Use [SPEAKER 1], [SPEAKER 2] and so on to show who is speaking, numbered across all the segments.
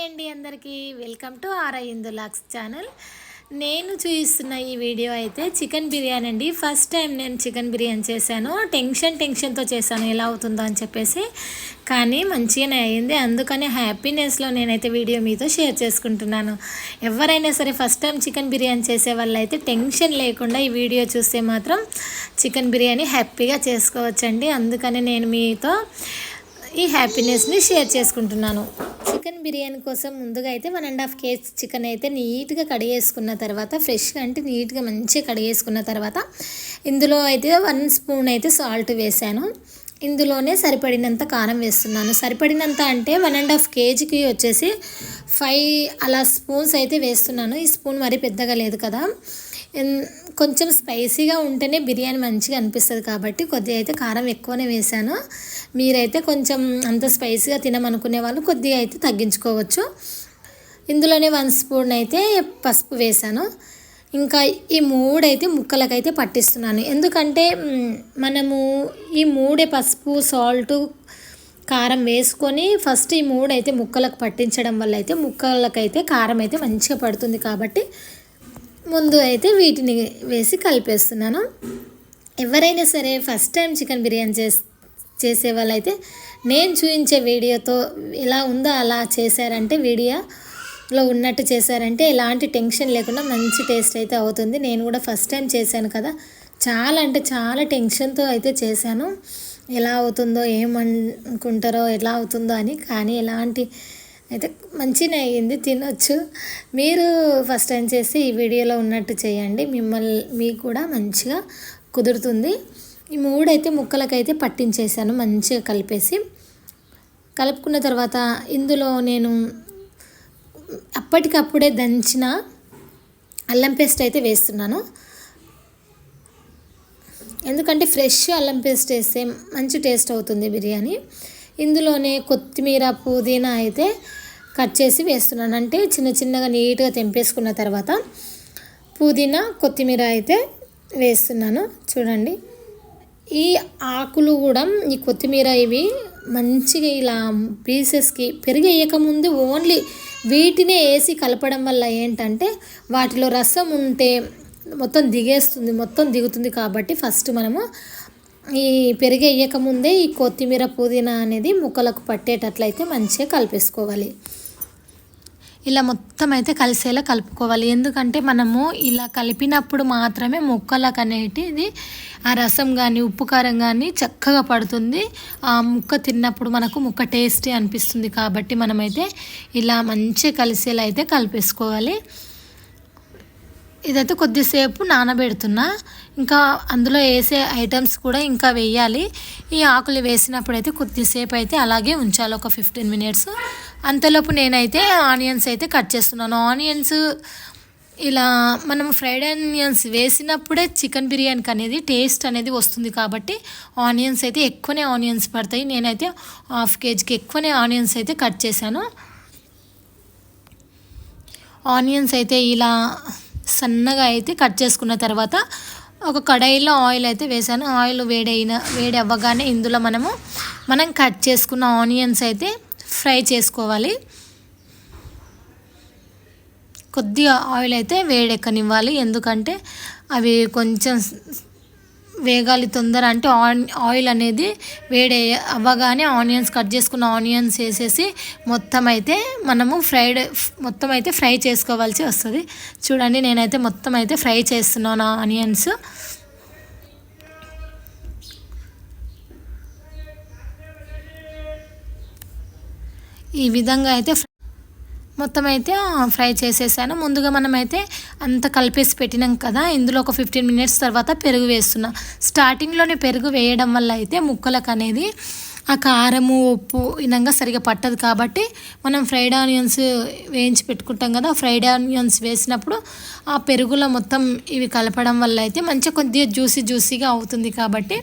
[SPEAKER 1] Hi అండి అందరికీ. Welcome to RI lux channel. నేను చూపిస్తున్న ఈ వీడియో అయితే చికెన్ బిర్యానీ అండి. ఫస్ట్ టైం నేను చికెన్ బిర్యానీ చేశాను. టెన్షన్ టెన్షన్తో చేశాను. ఎలా అవుతుందో అని చెప్పేసి. కానీ మంచిగానే అయింది. అందుకని హ్యాపీనెస్లో నేనైతే వీడియో మీతో షేర్ చేసుకుంటున్నాను. ఎవరైనా సరే ఫస్ట్ టైం చికెన్ బిర్యానీ చేసే వాళ్ళైతే టెన్షన్ లేకుండా ఈ వీడియో చూస్తే మాత్రం చికెన్ బిర్యానీ హ్యాపీగా చేసుకోవచ్చండి. అందుకనే నేను మీతో ఈ హ్యాపీనెస్ని షేర్ చేసుకుంటున్నాను. చికెన్ బిర్యానీ కోసం ముందుగా అయితే one and half kg chicken అయితే నీట్గా కడిగేసుకున్న తర్వాత ఫ్రెష్గా అంటే నీట్గా మంచిగా కడిగేసుకున్న తర్వాత ఇందులో అయితే వన్ స్పూన్ అయితే సాల్ట్ వేసాను. ఇందులోనే సరిపడినంత కారం వేస్తున్నాను. సరిపడినంత అంటే వన్ అండ్ హాఫ్ కేజీకి వచ్చేసి ఫైవ్ అలా స్పూన్స్ అయితే వేస్తున్నాను. ఈ స్పూన్ మరీ పెద్దగా లేదు కదా. కొంచెం స్పైసీగా ఉంటేనే బిర్యానీ మంచిగా అనిపిస్తుంది కాబట్టి కొద్దిగా అయితే కారం ఎక్కువనే వేసాను మీరైతే కొంచెం అంత స్పైసీగా తినమనుకునే వాళ్ళు కొద్దిగా అయితే తగ్గించుకోవచ్చు. ఇందులోనే వన్ స్పూన్ అయితే పసుపు వేసాను ఇంకా ఈ మూడైతే ముక్కలకైతే పట్టిస్తున్నాను. ఎందుకంటే మనము ఈ మూడే పసుపు సాల్ట్ కారం వేసుకొని ఫస్ట్ ఈ మూడు అయితే ముక్కలకు పట్టించడం వల్ల అయితే ముక్కలకైతే కారం అయితే మంచిగా పడుతుంది కాబట్టి ముందు అయితే వీటిని వేసి కలిపేస్తున్నాను. ఎవరైనా సరే ఫస్ట్ టైం చికెన్ బిర్యానీ చేస్ చేసే వాళ్ళైతే నేను చూపించే వీడియోతో ఎలా ఉందో అలా చేశారంటే వీడియోలో ఉన్నట్టు చేశారంటే ఎలాంటి టెన్షన్ లేకుండా మంచి టేస్ట్ అయితే అవుతుంది. నేను కూడా ఫస్ట్ టైం చేశాను కదా. చాలా అంటే చాలా టెన్షన్తో అయితే చేశాను. ఎలా అవుతుందో ఏమనుకుంటారో ఎలా అవుతుందో అని. కానీ ఎలాంటి అయితే మంచిగా అయ్యింది తినొచ్చు. మీరు ఫస్ట్ టైం చేసి ఈ వీడియోలో ఉన్నట్టు చేయండి. మిమ్మల్ని మీకు కూడా మంచిగా కుదురుతుంది. ఈ మూడైతే ముక్కలకైతే పట్టించేసాను మంచిగా కలిపేసి. కలుపుకున్న తర్వాత ఇందులో నేను అప్పటికప్పుడే దంచిన అల్లం పేస్ట్ అయితే వేస్తున్నాను. ఎందుకంటే ఫ్రెష్ అల్లం పేస్ట్ వేస్తే మంచి టేస్ట్ అవుతుంది బిర్యానీ. ఇందులోనే కొత్తిమీర పుదీనా అయితే కట్ చేసి వేస్తున్నాను. అంటే చిన్న చిన్నగా నీట్గా తెంపేసుకున్న తర్వాత పుదీనా కొత్తిమీర అయితే వేస్తున్నాను. చూడండి. ఈ ఆకులు కూడా ఈ కొత్తిమీర ఇవి మంచిగా ఇలా పీసెస్కి పెరిగేయకముందు ఓన్లీ వీటినే వేసి కలపడం వల్ల ఏంటంటే వాటిలో రసం ఉంటే మొత్తం దిగేస్తుంది మొత్తం దిగుతుంది కాబట్టి ఫస్ట్ మనము ఈ పెరుగు వేయకముందే ఈ కొత్తిమీర పుదీనా అనేది ముక్కలకు పట్టేటట్లయితే మంచిగా కలిపేసుకోవాలి. ఇలా మొత్తం అయితే కలిసేలా కలుపుకోవాలి. ఎందుకంటే మనము ఇలా కలిపినప్పుడు మాత్రమే ముక్కలకు అనేటిది ఆ రసం కానీ ఉప్పు కారం కానీ చక్కగా పడుతుంది. ఆ ముక్క తిన్నప్పుడు మనకు ముక్క టేస్టీ అనిపిస్తుంది కాబట్టి మనమైతే ఇలా మంచిగా కలిసేలా అయితే కలిపేసుకోవాలి. ఇదైతే కొద్దిసేపు నానబెడుతున్నా. ఇంకా అందులో వేసే ఐటమ్స్ కూడా ఇంకా వేయాలి. ఈ ఆకులు వేసినప్పుడు అయితే కొద్దిసేపు అయితే అలాగే ఉంచాలి ఒక ఫిఫ్టీన్ మినిట్స్ అంతలోపు నేనైతే ఆనియన్స్ అయితే కట్ చేస్తున్నాను. ఆనియన్స్ ఇలా మనం ఫ్రైడ్ ఆనియన్స్ వేసినప్పుడే చికెన్ బిర్యానీకి అనేది టేస్ట్ అనేది వస్తుంది కాబట్టి ఆనియన్స్ అయితే ఎక్కువనే ఆనియన్స్ పడతాయి. నేనైతే హాఫ్ కేజీకి ఎక్కువనే ఆనియన్స్ అయితే కట్ చేశాను. ఆనియన్స్ అయితే ఇలా సన్నగా అయితే కట్ చేసుకున్న తర్వాత ఒక కడాయిలో ఆయిల్ అయితే వేసాను. ఆయిల్ వేడైన వేడి అవ్వగానే ఇందులో మనము మనం కట్ చేసుకున్న ఆనియన్స్ అయితే ఫ్రై చేసుకోవాలి. కొద్దిగా ఆయిల్ అయితే వేడెక్కనివ్వాలి. ఎందుకంటే అవి కొంచెం వేగాలి తొందర అంటే ఆయిల్ అనేది వేడి అవ్వగానే ఆనియన్స్ కట్ చేసుకున్న ఆనియన్స్ వేసేసి మొత్తం అయితే మనము ఫ్రైడ్ మొత్తం అయితే ఫ్రై చేసుకోవాల్సి వస్తుంది. చూడండి నేనైతే మొత్తం అయితే ఫ్రై చేస్తున్నాను ఆనియన్స్. ఈ విధంగా అయితే మొత్తం అయితే ఫ్రై చేసేసాను. ముందుగా మనమైతే అంత కలిపేసి పెట్టినాం కదా ఇందులో ఒక ఫిఫ్టీన్ మినిట్స్ తర్వాత పెరుగు వేస్తున్నా. స్టార్టింగ్లోనే పెరుగు వేయడం వల్ల అయితే ముక్కలకు అనేది ఆ కారము ఉప్పు ఇనంగా సరిగా పట్టదు కాబట్టి మనం ఫ్రైడ్ ఆనియన్స్ వేయించి పెట్టుకుంటాం కదా ఫ్రైడ్ ఆనియన్స్ వేసినప్పుడు ఆ పెరుగులో మొత్తం ఇవి కలపడం వల్ల అయితే మంచిగా కొద్దిగా జ్యూసీ జ్యూసీగా అవుతుంది కాబట్టి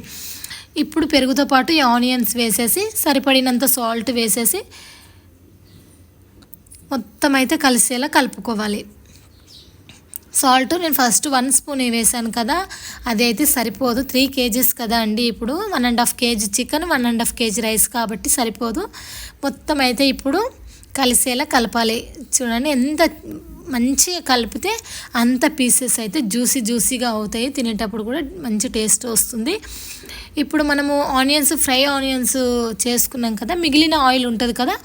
[SPEAKER 1] ఇప్పుడు పెరుగుతో పాటు ఈ ఆనియన్స్ వేసేసి సరిపడినంత సాల్ట్ వేసేసి మొత్తం అయితే కలిసేలా కలుపుకోవాలి. సాల్ట్ నేను ఫస్ట్ వన్ స్పూన్ వేసాను కదా అది అయితే సరిపోదు. త్రీ కేజీస్ కదా అండి ఇప్పుడు. One and half kg chicken one and half kg rice కాబట్టి సరిపోదు. మొత్తం అయితే ఇప్పుడు కలిసేలా కలపాలి. చూడండి ఎంత మంచిగా కలిపితే అంత పీసెస్ అయితే జ్యూసీ జ్యూసీగా అవుతాయి. తినేటప్పుడు కూడా మంచి టేస్ట్ వస్తుంది. ఇప్పుడు మనము ఆనియన్స్ ఫ్రై ఆనియన్స్ చేసుకున్నాం కదా మిగిలిన ఆయిల్ ఉంటుంది కదా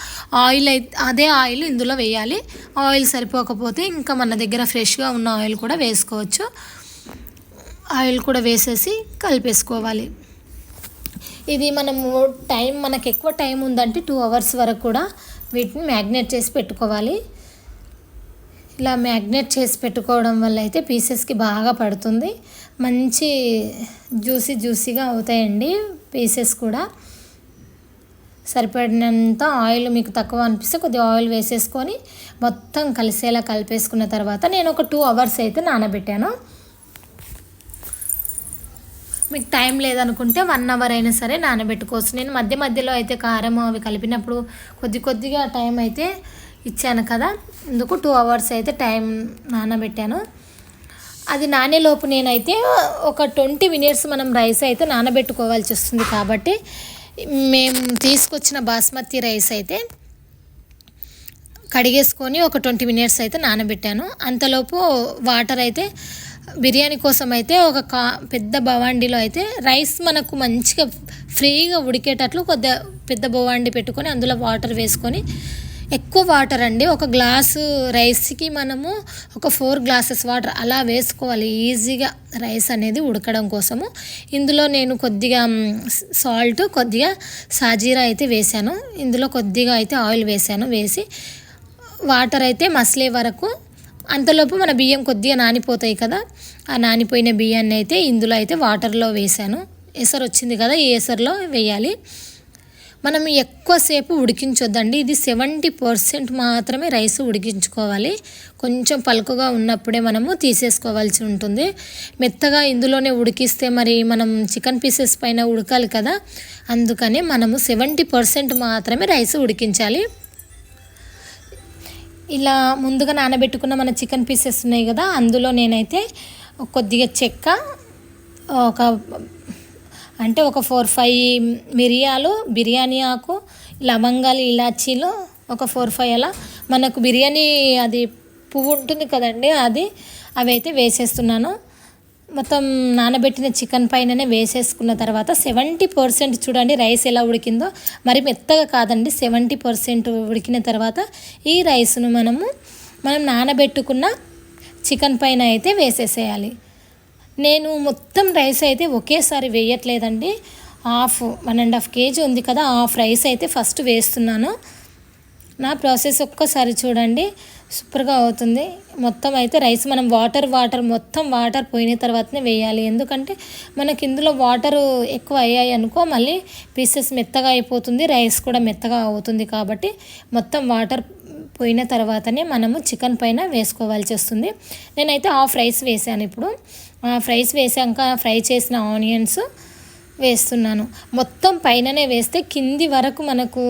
[SPEAKER 1] ఆయిల్ అయితే అదే ఆయిల్ ఇందులో వేయాలి. ఆయిల్ సరిపోకపోతే ఇంకా మన దగ్గర ఫ్రెష్గా ఉన్న ఆయిల్ కూడా వేసుకోవచ్చు. ఆయిల్ కూడా వేసేసి కలిపేసుకోవాలి. ఇది మనము టైం మనకు ఎక్కువ టైం ఉందంటే టూ అవర్స్ వరకు కూడా వీటిని మ్యాగ్నేట్ చేసి పెట్టుకోవాలి. ఇలా మ్యాగ్నెట్ చేసి పెట్టుకోవడం వల్ల అయితే పీసెస్కి బాగా పడుతుంది. మంచి జ్యూసీ జ్యూసీగా అవుతాయండి పీసెస్ కూడా. సరిపడినంత ఆయిల్ మీకు తక్కువ అనిపిస్తే కొద్దిగా ఆయిల్ వేసేసుకొని మొత్తం కలిసేలా కలిపేసుకున్న తర్వాత నేను ఒక టూ అవర్స్ అయితే నానబెట్టాను. మీకు టైం లేదనుకుంటే వన్ అవర్ అయినా సరే నానబెట్టుకోవచ్చు. నేను మధ్య మధ్యలో అయితే కారం అవి కలిపినప్పుడు కొద్ది కొద్దిగా టైం అయితే ఇచ్చాను కదా. అందుకు టూ అవర్స్ అయితే టైం నానబెట్టాను. అది నానేలోపు నేనైతే ఒక ట్వంటీ మినిట్స్ మనం రైస్ అయితే నానబెట్టుకోవాల్సి వస్తుంది కాబట్టి మేము తీసుకొచ్చిన బాస్మతి రైస్ అయితే కడిగేసుకొని ఒక ట్వంటీ మినిట్స్ అయితే నానబెట్టాను. అంతలోపు వాటర్ అయితే బిర్యానీ కోసం అయితే ఒక కా పెద్ద బవాండిలో అయితే రైస్ మనకు మంచిగా ఫ్రీగా ఉడికేటట్లు కొద్దిగా పెద్ద బవాండి పెట్టుకొని అందులో వాటర్ వేసుకొని ఎక్కువ వాటర్ అండి. ఒక గ్లాసు రైస్కి మనము ఒక ఫోర్ గ్లాసెస్ వాటర్ అలా వేసుకోవాలి. ఈజీగా రైస్ అనేది ఉడకడం కోసము. ఇందులో నేను కొద్దిగా సాల్ట్ కొద్దిగా సాజీరా అయితే వేసాను. ఇందులో కొద్దిగా అయితే ఆయిల్ వేసాను. వేసి వాటర్ అయితే మసలే వరకు అంతలోపు మన బియ్యం కొద్దిగా నానిపోతాయి కదా ఆ నానిపోయిన బియ్యాన్ని అయితే ఇందులో అయితే వాటర్లో వేసాను. ఎసరు వచ్చింది కదా ఈ ఎసరులో వేయాలి. మనం ఎక్కువసేపు ఉడికించొద్దండి. ఇది సెవెంటీ పర్సెంట్ మాత్రమే రైస్ ఉడికించుకోవాలి. కొంచెం పలుకుగా ఉన్నప్పుడే మనము తీసేసుకోవాల్సి ఉంటుంది. మెత్తగా ఇందులోనే ఉడికిస్తే మరి మనం చికెన్ పీసెస్ పైన ఉడకాలి కదా. అందుకనే మనము సెవెంటీ పర్సెంట్ మాత్రమే రైస్ ఉడికించాలి. ఇలా ముందుగా నానబెట్టుకున్న మన చికెన్ పీసెస్ ఉన్నాయి కదా అందులో నేనైతే కొద్దిగా చెక్క ఒక అంటే ఒక ఫోర్ ఫైవ్ మిరియాలు బిర్యానీ ఆకు లవంగాలు ఇలాచీలు ఒక ఫోర్ ఫైవ్ అలా. మనకు బిర్యానీ అది పువ్వు ఉంటుంది కదండి అది అవి అయితే వేసేస్తున్నాను. మొత్తం నానబెట్టిన చికెన్ పైననే వేసేసుకున్న తర్వాత సెవెంటీ పర్సెంట్ చూడండి రైస్ ఎలా ఉడికిందో. మరి మెత్తగా కాదండి సెవెంటీ పర్సెంట్ ఉడికిన తర్వాత ఈ రైస్ను మనము మనం నానబెట్టుకున్న చికెన్ పైన అయితే వేసేసేయాలి. నేను మొత్తం రైస్ అయితే ఒకేసారి వేయట్లేదండి. Half one and half kg ఉంది కదా హాఫ్ రైస్ అయితే ఫస్ట్ వేస్తున్నాను. నా ప్రాసెస్ ఒక్కసారి చూడండి. సూపర్గా అవుతుంది. మొత్తం అయితే రైస్ మనం వాటర్ వాటర్ మొత్తం వాటర్ పోయిన తర్వాతనే వేయాలి. ఎందుకంటే మనకి ఇందులో వాటర్ ఎక్కువ అయ్యాయి అనుకో మళ్ళీ పీసెస్ మెత్తగా అయిపోతుంది రైస్ కూడా మెత్తగా అవుతుంది కాబట్టి మొత్తం వాటర్ పోయిన తర్వాతనే మనము చికెన్ పైన వేసుకోవాల్సి వస్తుంది. నేనైతే హాఫ్ రైస్ వేసాను ఇప్పుడు. ఫ్రైస్ వేసాక ఫ్రై చేసిన ఆనియన్స్ వేస్తున్నాను. మొత్తం పైననే వేస్తే కింది వరకు మనకు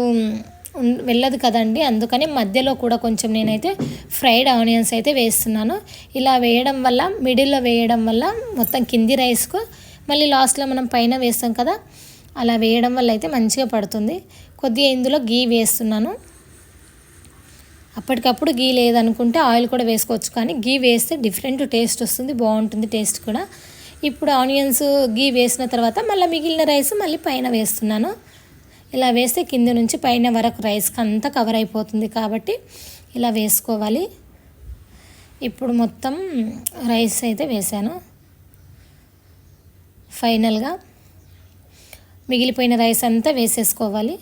[SPEAKER 1] వెళ్ళదు కదండి. అందుకని మధ్యలో కూడా కొంచెం నేనైతే ఫ్రైడ్ ఆనియన్స్ అయితే వేస్తున్నాను. ఇలా వేయడం వల్ల మిడిల్లో వేయడం వల్ల మొత్తం కింది రైస్కు మళ్ళీ లాస్ట్లో మనం పైన వేస్తాం కదా అలా వేయడం వల్ల అయితే మంచిగా పడుతుంది. కొద్దిగా ఇందులో గీ వేస్తున్నాను. అప్పటికప్పుడు గీ లేదనుకుంటే ఆయిల్ కూడా వేసుకోవచ్చు. కానీ గీ వేస్తే డిఫరెంట్ టేస్ట్ వస్తుంది బాగుంటుంది టేస్ట్ కూడా. ఇప్పుడు ఆనియన్స్ గీ వేసిన తర్వాత మళ్ళీ మిగిలిన రైస్ మళ్ళీ పైన వేస్తున్నాను. ఇలా వేస్తే కింద నుంచి పైన వరకు రైస్కి అంతా కవర్ అయిపోతుంది కాబట్టి ఇలా వేసుకోవాలి. ఇప్పుడు మొత్తం రైస్ అయితే వేసాను. ఫైనల్గా మిగిలిపోయిన రైస్ అంతా వేసేసుకోవాలి.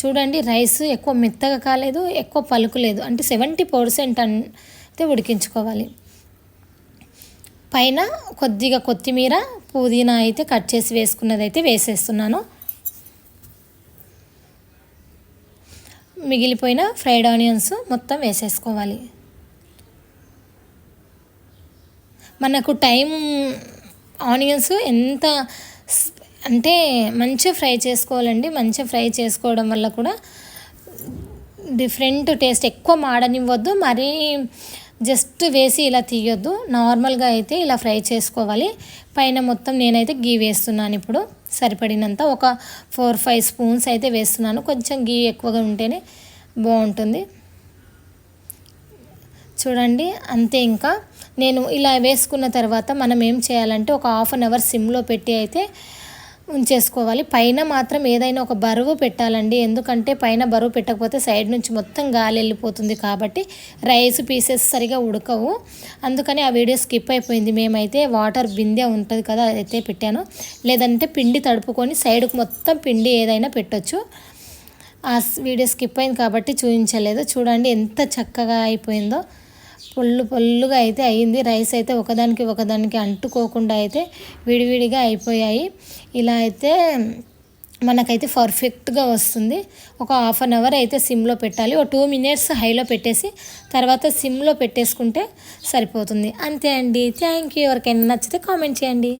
[SPEAKER 1] చూడండి రైస్ ఎక్కువ మెత్తగా కాలేదు ఎక్కువ పలుకులేదు అంటే సెవెంటీ పర్సెంట్ అంటే ఉడికించుకోవాలి. పైన కొద్దిగా కొత్తిమీర పుదీనా అయితే కట్ చేసి వేసుకున్నది అయితే వేసేస్తున్నాను. మిగిలిపోయిన ఫ్రైడ్ ఆనియన్స్ మొత్తం వేసేసుకోవాలి. మనకు టైం ఆనియన్స్ ఎంత అంటే మంచిగా ఫ్రై చేసుకోవాలండి. మంచిగా ఫ్రై చేసుకోవడం వల్ల కూడా డిఫరెంట్ టేస్ట్. ఎక్కువ మాడనివ్వద్దు. మరీ జస్ట్ వేసి ఇలా తీయొద్దు. నార్మల్గా అయితే ఇలా ఫ్రై చేసుకోవాలి. పైన మొత్తం నేనైతే గీ వేస్తున్నాను ఇప్పుడు. సరిపడినంత ఒక ఫోర్ ఫైవ్ స్పూన్స్ అయితే వేస్తున్నాను. కొంచెం గీ ఎక్కువగా ఉంటేనే బాగుంటుంది. చూడండి అంతే ఇంకా. నేను ఇలా వేసుకున్న తర్వాత మనం ఏం చేయాలంటే ఒక హాఫ్ అన్ అవర్ సిమ్లో పెట్టి అయితే ఉంచేసుకోవాలి. పైన మాత్రం ఏదైనా ఒక బరువు పెట్టాలండి. ఎందుకంటే పైన బరువు పెట్టకపోతే సైడ్ నుంచి మొత్తం గాలి వెళ్ళిపోతుంది కాబట్టి రైస్ పీసెస్ సరిగా ఉడకవు. అందుకని ఆ వీడియో స్కిప్ అయిపోయింది. మేమైతే వాటర్ బిందె ఉంటుంది కదా అయితే పెట్టాను. లేదంటే పిండి తడుపుకొని సైడ్కి మొత్తం పిండి ఏదైనా పెట్టొచ్చు. ఆ వీడియో స్కిప్ అయింది కాబట్టి చూపించలేదు చూడండి ఎంత చక్కగా అయిపోయిందో. పొల్లు పొల్లుగా అయితే అయ్యింది రైస్ అయితే ఒకదానికి ఒకదానికి అంటుకోకుండా అయితే విడివిడిగా అయిపోయాయి. ఇలా అయితే మనకైతే పర్ఫెక్ట్గా వస్తుంది. ఒక హాఫ్ అన్ అవర్ అయితే సిమ్లో పెట్టాలి. ఒక టూ మినిట్స్ హైలో పెట్టేసి తర్వాత సిమ్లో పెట్టేసుకుంటే సరిపోతుంది. అంతే అండి. Thank you. ఎవరికైనా నచ్చితే కామెంట్ చేయండి.